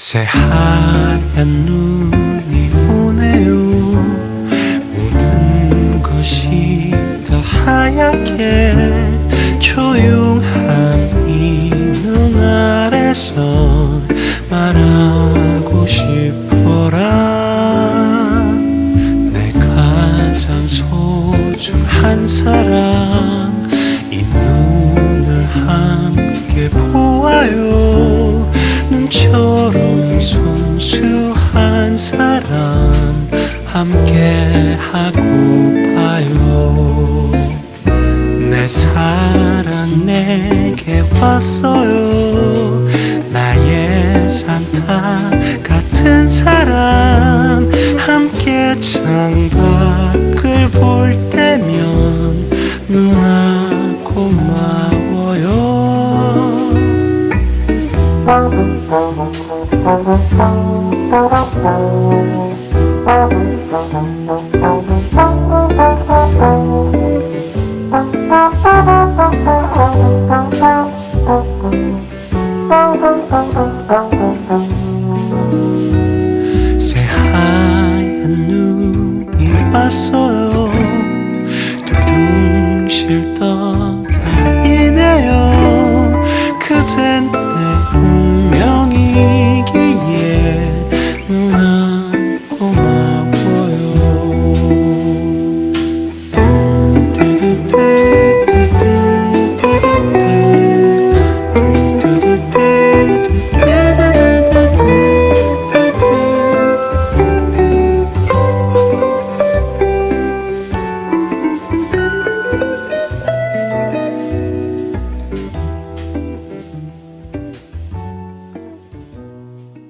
새하얀 눈이 오네요. 모든 것이 다 하얗게 조용한 이눈 아래서 말하고 싶어라. 내 가장 소중한 사랑 눈처럼 순수한 사람 함께 하고 봐요. 내 사랑 내게 왔어요. 나의 산타 같은 사람 함께 창 새하얀 눈이 왔어요